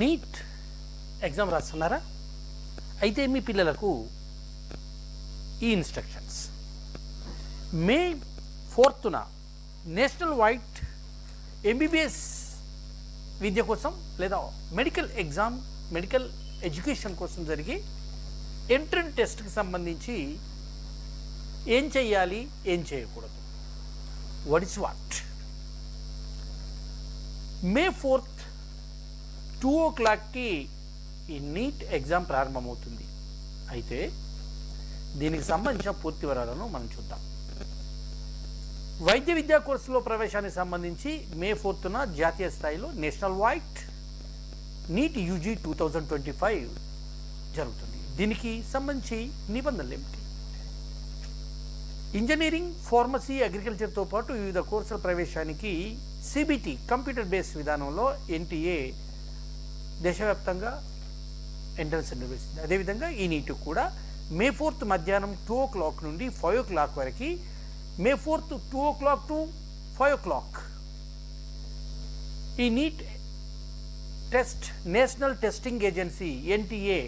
NEET exam రాస్తున్నారా? అయితే మీ పిల్లలకు ఈ ఇన్స్ట్రక్షన్స్ మే ఫోర్త్న నేషనల్ వైడ్ ఎంబీబీఎస్ విద్య కోసం లేదా మెడికల్ ఎగ్జామ్ మెడికల్ ఎడ్యుకేషన్ కోసం జరిగే ఎంట్రన్ టెస్ట్కి సంబంధించి ఏం చేయాలి ఏం చేయకూడదు. What is what May fourth two ఓ క్లాక్కి ఈ నీట్ ఎగ్జామ్ ప్రారంభమవుతుంది. అయితే దీనికి సంబంధించిన పూర్తి వివరాలను మనం చూద్దాం. వైద్య విద్యా కోర్సులో ప్రవేశానికి సంబంధించి మే ఫోర్త్న జాతీయ స్థాయిలో national wide NEET UG two thousand twenty five జరుగుతుంది. దీనికి సంబంధించి నిబంధనలు ఏమిటి? ఇంజనీరింగ్ ఫార్మసీ అగ్రికల్చర్తో పాటు వివిధ కోర్సుల ప్రవేశానికి సిబిటి కంప్యూటర్ బేస్డ్ విధానంలో ఎన్టీఏ దేశవ్యాప్తంగా ఎంట్రన్స్ నిర్వహిస్తుంది అదేవిధంగా ఈ నీట్ కూడా మే ఫోర్త్ మధ్యాహ్నం టూ ఓ క్లాక్ నుండి ఫైవ్ ఓ క్లాక్ వరకు May fourth two o'clock to five o'clock. ఈ NEET test national testing agency NTA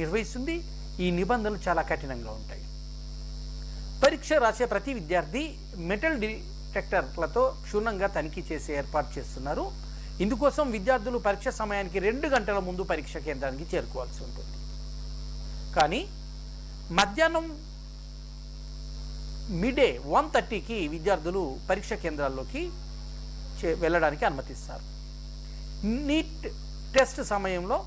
నిర్వహిస్తుంది. ఈ నిబంధనలు చాలా కఠినంగా ఉంటాయి. పరీక్ష రాసే ప్రతి విద్యార్థి మెటల్ డిటెక్టర్లతో క్షుణ్ణంగా తనిఖీ చేసి ఏర్పాటు చేస్తున్నారు. ఇందుకోసం విద్యార్థులు పరీక్ష సమయానికి రెండు గంటల ముందు పరీక్ష కేంద్రానికి చేరుకోవాల్సి ఉంటుంది. కానీ మధ్యాహ్నం మిడే వన్ థర్టీకి విద్యార్థులు పరీక్ష కేంద్రాల్లోకి చే వెళ్ళడానికి అనుమతిస్తారు. నీట్ టెస్ట్ సమయంలో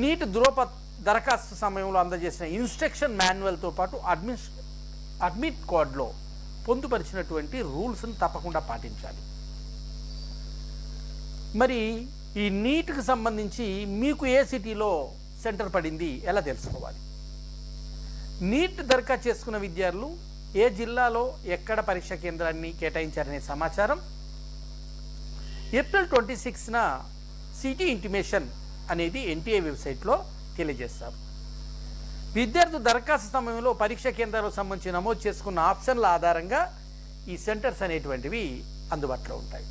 నీట్ ద్రోప దరఖాస్తు సమయంలో అందజేసిన ఇన్స్ట్రక్షన్ మాన్యువల్తో పాటు అడ్మిస్ అడ్మిట్ కార్డ్లో పొందుపరిచినటువంటి రూల్స్ని తప్పకుండా పాటించాలి. మరి ఈ నీట్కి సంబంధించి మీకు ఏ సిటీలో సెంటర్ పడింది ఎలా తెలుసుకోవాలి? నీట్ దరఖాస్తు చేసుకున్న విద్యార్థులు ఏ జిల్లాలో ఎక్కడ పరీక్ష కేంద్రాన్ని కేటాయించారనే సమాచారం ఏప్రిల్ ట్వంటీ సిక్స్న సిటీ ఇంటిమేషన్ అనేది ఎన్టీఏ వెబ్సైట్లో తెలియజేస్తారు. విద్యార్థి దరఖాస్తు సమయంలో పరీక్ష కేంద్రాలకు సంబంధించి నమోదు చేసుకున్న ఆప్షన్ల ఆధారంగా ఈ సెంటర్స్ అనేటువంటివి అందుబాటులో ఉంటాయి.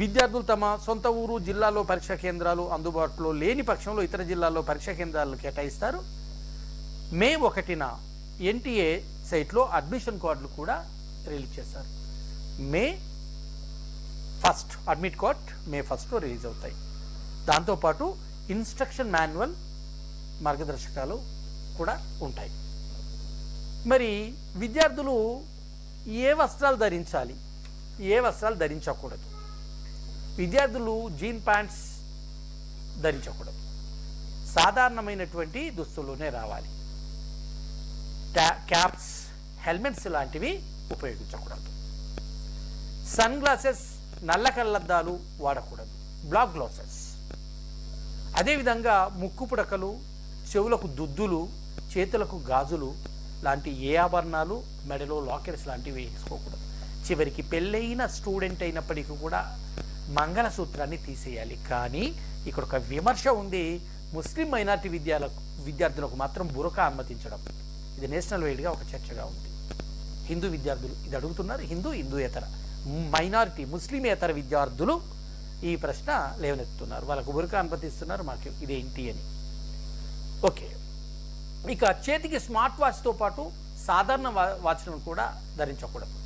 విద్యార్థులు తమ సొంత ఊరు జిల్లాలో పరీక్షా కేంద్రాలు అందుబాటులో లేని పక్షంలో ఇతర జిల్లాల్లో పరీక్షా కేంద్రాలను కేటాయిస్తారు. మే ఒకటిన ఎన్టీఏ సైట్లో అడ్మిషన్ కార్డులు కూడా రిలీజ్ చేస్తారు. May first admit card May ఫస్ట్లో రిలీజ్ అవుతాయి. దాంతోపాటు ఇన్స్ట్రక్షన్ మాన్యువల్ మార్గదర్శకాలు కూడా ఉంటాయి. మరి విద్యార్థులు ఏ వస్త్రాలు ధరించాలి? ఏ వస్త్రాలు ధరించకూడదు? విద్యార్థులు జీన్ ప్యాంట్స్ ధరించకూడదు. సాధారణమైనటువంటి దుస్తుల్లోనే రావాలి. క్యాప్స్ హెల్మెట్స్ లాంటివి ఉపయోగించకూడదు. సన్ గ్లాసెస్ నల్ల కళ్ళద్దాలు వాడకూడదు. Black glasses. అదేవిధంగా ముక్కు పుడకలు చెవులకు దుద్దులు చేతులకు గాజులు లాంటి ఏ ఆభరణాలు మెడలో లాకెట్స్ లాంటివి వేసుకోకూడదు. చివరికి పెళ్ళైన స్టూడెంట్ అయినప్పటికీ కూడా మంగళసూత్రాన్ని తీసేయాలి. కానీ ఇక్కడ ఒక విమర్శ ఉంది. ముస్లిం మైనార్టీ విద్యాలకు విద్యార్థులకు మాత్రం బురకా అనుమతించడం. ఇది నేషనల్ వైడ్గా ఒక చర్చగా ఉంది. హిందూ విద్యార్థులు ఇది అడుగుతున్నారు. హిందూ హిందూయేతర మైనారిటీ ముస్లిమేతర విద్యార్థులు ఈ ప్రశ్న లేవనెత్తుతున్నారు. వాళ్ళకు బురక అనుమతిస్తున్నారు. మాకు ఇదేంటి అని. ఓకే. ఇక చేతికి స్మార్ట్ వాచ్తో పాటు సాధారణ వా- వాచ్లను కూడా ధరించకూడదు.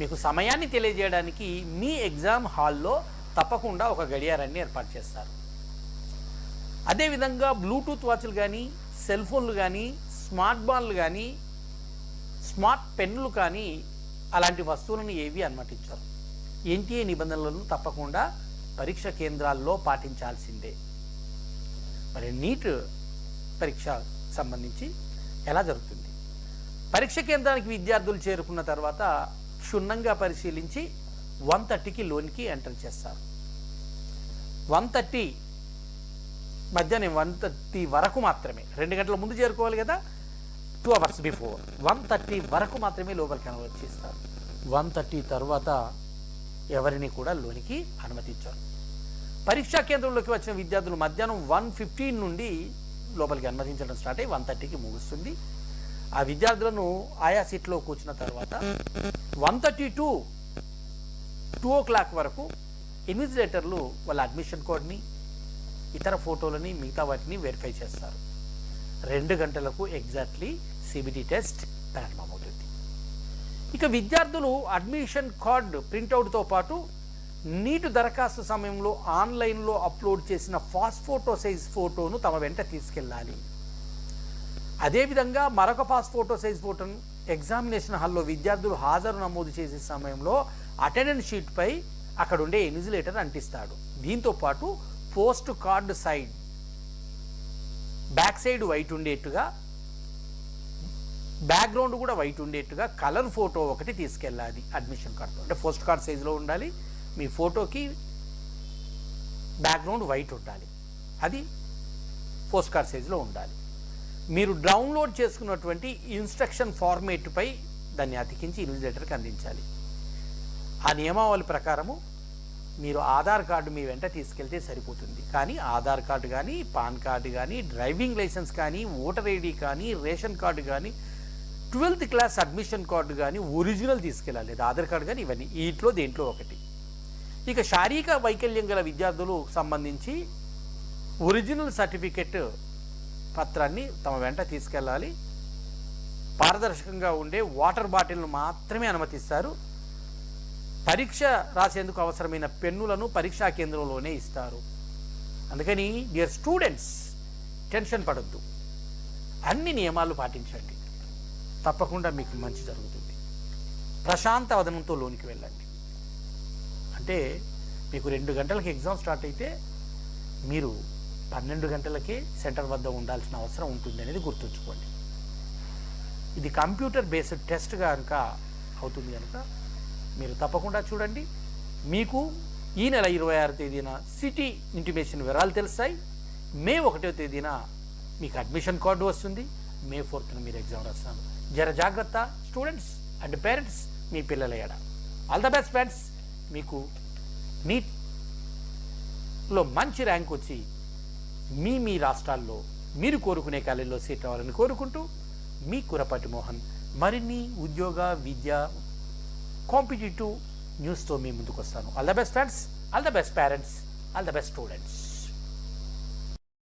మీకు సమయాన్ని తెలియజేయడానికి మీ ఎగ్జామ్ హాల్లో తప్పకుండా ఒక గడియారాన్ని ఏర్పాటు చేస్తారు. అదేవిధంగా బ్లూటూత్ వాచ్లు కానీ సెల్ ఫోన్లు కానీ స్మార్ట్ బాన్లు కానీ స్మార్ట్ పెన్నులు కానీ అలాంటి వస్తువులను ఏవి అనుమతించరు. ఎన్టీఏ నిబంధనలను తప్పకుండా పరీక్ష కేంద్రాల్లో పాటించాల్సిందే. మరి నీట్ పరీక్ష సంబంధించి ఎలా జరుగుతుంది? పరీక్ష కేంద్రానికి విద్యార్థులు చేరుకున్న తర్వాత క్షుణ్ణంగా పరిశీలించి వన్ థర్టీకి లోన్కి ఎంటర్ చేస్తారు. వన్ థర్టీ మధ్యాహ్నం వన్ థర్టీ వరకు మాత్రమే. రెండు గంటల ముందు చేరుకోవాలి కదా? Two hours before one thirty వరకు మాత్రమే లోపలికి అనుమతిస్తారు వన్ థర్టీ తర్వాత ఎవరిని కూడా లోనికి అనుమతించారు. పరీక్షా కేంద్రంలోకి వచ్చిన విద్యార్థులు మధ్యాహ్నం వన్ ఫిఫ్టీన్ నుండి లోపలికి అనుమతించడం స్టార్ట్ అయ్యి వన్ థర్టీకి ముగుస్తుంది. ఆ విద్యార్థులను ఆయా సీట్లో కూర్చున్న తర్వాత one thirty two two o'clock వరకు ఇన్విజిలేటర్లు వాళ్ళ అడ్మిషన్ కోడ్ని ఇతర ఫోటోలని మిగతా వాటిని వెరిఫై చేస్తారు. రెండు గంటలకు ఎగ్జాక్ట్లీ సిబిటి టెస్ట్ ప్రారంభమవుతుంది ఇక విద్యార్థులు అడ్మిషన్ కార్డ్ ప్రింటౌట్తో పాటు నీటు దరఖాస్తు సమయంలో ఆన్లైన్లో అప్లోడ్ చేసిన ఫాస్ట్ ఫోటో సైజ్ ఫోటోను తమ వెంట తీసుకెళ్ళాలి. అదేవిధంగా మరొక పాస్ ఫోటో సైజ్ ఫోటోను ఎగ్జామినేషన్ హాల్లో విద్యార్థులు హాజరు నమోదు చేసే సమయంలో అటెండెన్స్ షీట్పై అక్కడ ఉండే ఎనిజిలేటర్ అంటిస్తాడు. దీంతో పాటు post card side back side white ఉండేట్టుగా background కూడా వైట్ ఉండేట్టుగా కలర్ ఫోటో ఒకటి తీసుకెళ్ళాలి అడ్మిషన్ కార్డుతో. అంటే పోస్ట్ కార్డ్ సైజులో ఉండాలి మీ ఫోటోకి బ్యాక్గ్రౌండ్ వైట్ ఉండాలి. అది పోస్ట్ కార్డ్ సైజులో ఉండాలి. మీరు డౌన్లోడ్ చేసుకున్నటువంటి ఇన్స్ట్రక్షన్ ఫార్మేట్పై దాన్ని అతికించి ఇన్విజిలేటర్కి అందించాలి. ఆ నియమావళి ప్రకారము మీరు ఆధార్ కార్డు మీ వెంట తీసుకెళ్తే సరిపోతుంది. కానీ ఆధార్ కార్డు కానీ పాన్ కార్డు కానీ డ్రైవింగ్ లైసెన్స్ కానీ ఓటర్ ఐడి కానీ రేషన్ కార్డు కానీ ట్వెల్త్ క్లాస్ అడ్మిషన్ కార్డు కానీ ఒరిజినల్ తీసుకెళ్ళాలి. లేదా ఆధార్ కార్డు కానీ ఇవన్నీ. వీటిలో దేంట్లో ఒకటి. ఇక శారీరక వైకల్యం గల విద్యార్థులు సంబంధించి ఒరిజినల్ సర్టిఫికెట్ పత్రాన్ని తమ వెంట తీసుకెళ్ళాలి. పారదర్శకంగా ఉండే వాటర్ బాటిల్ను మాత్రమే అనుమతిస్తారు. పరీక్ష రాసేందుకు అవసరమైన పెన్నులను పరీక్షా కేంద్రంలోనే ఇస్తారు. అందుకని డియర్ స్టూడెంట్స్ టెన్షన్ పడద్దు. అన్ని నియమాలు పాటించండి. తప్పకుండా మీకు మంచి జరుగుతుంది. ప్రశాంత వదనంతో లోనికి వెళ్ళండి. అంటే మీకు రెండు గంటలకి ఎగ్జామ్ స్టార్ట్ అయితే మీరు పన్నెండు గంటలకే సెంటర్ వద్ద ఉండాల్సిన అవసరం ఉంటుంది అనేది గుర్తుంచుకోండి. ఇది కంప్యూటర్ బేస్డ్ టెస్ట్ కనుక అవుతుంది కనుక మీరు తప్పకుండా చూడండి. మీకు ఈ నెల ఇరవై ఆరు తేదీన సిటీ ఇంటిమేషన్ వివరాలు తెలుస్తాయి. మే ఒకటో తేదీన మీకు అడ్మిషన్ కార్డు వస్తుంది. మే ఫోర్త్న మీరు ఎగ్జామ్ రాస్తాను జర జాగ్రత్త స్టూడెంట్స్ అండ్ పేరెంట్స్ మీ పిల్లల ఎడ. All the best friends. మీకు నీట్లో మంచి ర్యాంక్ వచ్చి మీ మీ రాష్ట్రాల్లో మీరు కోరుకునే కాలేజీలో సీట్ అవ్వాలని కోరుకుంటూ మీ కురపాటి మోహన్ మరిన్ని ఉద్యోగ విద్య కాంపిటేటివ్ న్యూస్తో మీ ముందుకు వస్తాను all the best friends all the best parents all the best students